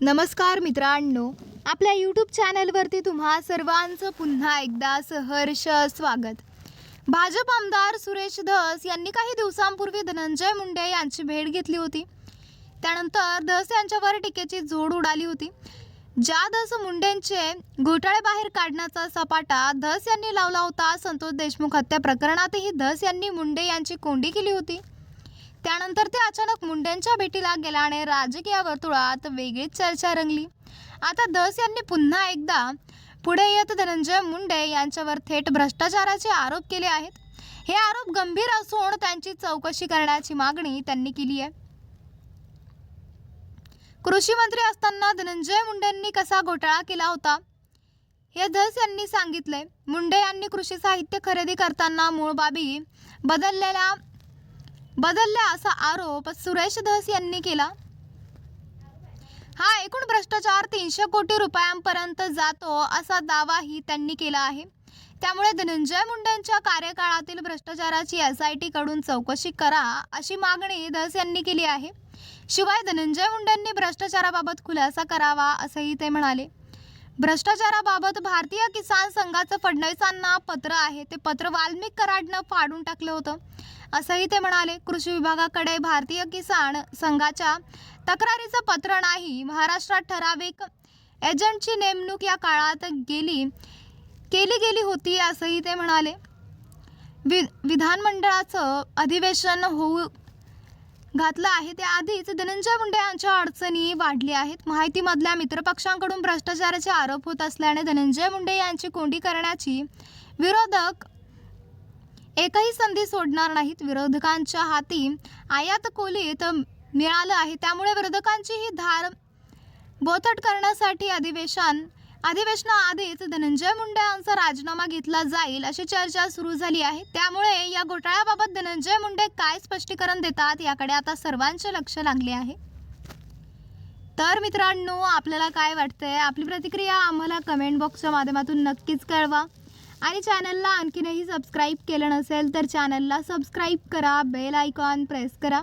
नमस्कार मित्रांनो. आपल्या यूट्यूब चॅनलवरती तुम्हा सर्वांचं पुन्हा एकदा सहर्ष स्वागत. भाजप आमदार सुरेश धस यांनी काही दिवसांपूर्वी धनंजय मुंडे यांची भेट घेतली होती. त्यानंतर धस यांच्यावर टीकेची जोड उडाली होती. ज्या धस मुंडेंचे घोटाळे बाहेर काढण्याचा सपाटा धस यांनी लावला होता संतोष देशमुख हत्या प्रकरणातही धस यांनी मुंडे यांची कोंडी केली होती. त्यानंतर ते अचानक मुंडेंच्या भेटीला गेल्याने राजकीय वर्तुळात वेगळीच चर्चा रंगली. आता धस यांनी पुन्हा एकदा पुढे येत धनंजय मुंडे यांच्यावर थेट भ्रष्टाचाराचे आरोप केले आहेत. हे आरोप गंभीर असून त्यांची चौकशी करण्याची मागणी त्यांनी केली आहे. कृषी मंत्री असताना धनंजय मुंडेंनी कसा घोटाळा केला होता? हे धस यांनी सांगितले मुंडे यांनी कृषी साहित्य खरेदी करताना मूळ बाबी बदललेल्या बदलल्या असा आरोप सुरेश धस यांनी केला. हा एकूण भ्रष्टाचार तीनशे कोटी रुपयांपर्यंत जातो असा दावाही त्यांनी केला आहे. त्यामुळे धनंजय मुंडेंच्या कार्यकाळातील भ्रष्टाचाराची एस आय टी कडून चौकशी करा अशी मागणी धस यांनी केली आहे. शिवाय धनंजय मुंडेंनी भ्रष्टाचाराबाबत खुलासा करावा असंही ते म्हणाले. भ्रष्टाचाराबाबत भारतीय किसान संघाचं फडणवीसांना पत्र आहे. ते पत्र वाल्मिक कराडनं फाडून टाकलं होतं. असंही ते म्हणाले कृषी विभागाकडे भारतीय किसान संघाच्या तक्रारीचं पत्र नाही. महाराष्ट्रात ठराविक एजंटची नेमणूक या काळात गेली केली गेली होती असंही ते म्हणाले. वि विधानमंडळाचं अधिवेशन होऊ घातलं आहे. त्याआधीच धनंजय मुंडे यांच्या अडचणी वाढल्या आहेत. माहितीमधल्या मित्रपक्षांकडून भ्रष्टाचाराचे आरोप होत असल्याने धनंजय मुंडे यांची कोंडी करण्याची विरोधक एकही संधी सोडणार नाहीत. विरोधकांच्या हाती आयात कोलीत मिळालं आहे. त्यामुळे विरोधकांची ही धार बोथट करण्यासाठी अधिवेशन अधिवेशनाआधीच धनंजय मुंडे यांचा राजीनामा घेतला जाईल अशी चर्चा सुरू झाली आहे. त्यामुळे या घोटाळ्याबाबत धनंजय मुंडे काय स्पष्टीकरण देतात याकडे आता सर्वांचे लक्ष लागले आहे. तर मित्रांनो आपल्याला काय वाटतंय? आपली प्रतिक्रिया आम्हाला कमेंट बॉक्सच्या माध्यमातून नक्कीच कळवा. आणि चॅनलला आणखीनही सबस्क्राईब केलं नसेल तर चॅनलला सबस्क्राईब करा बेल आयकॉन प्रेस करा.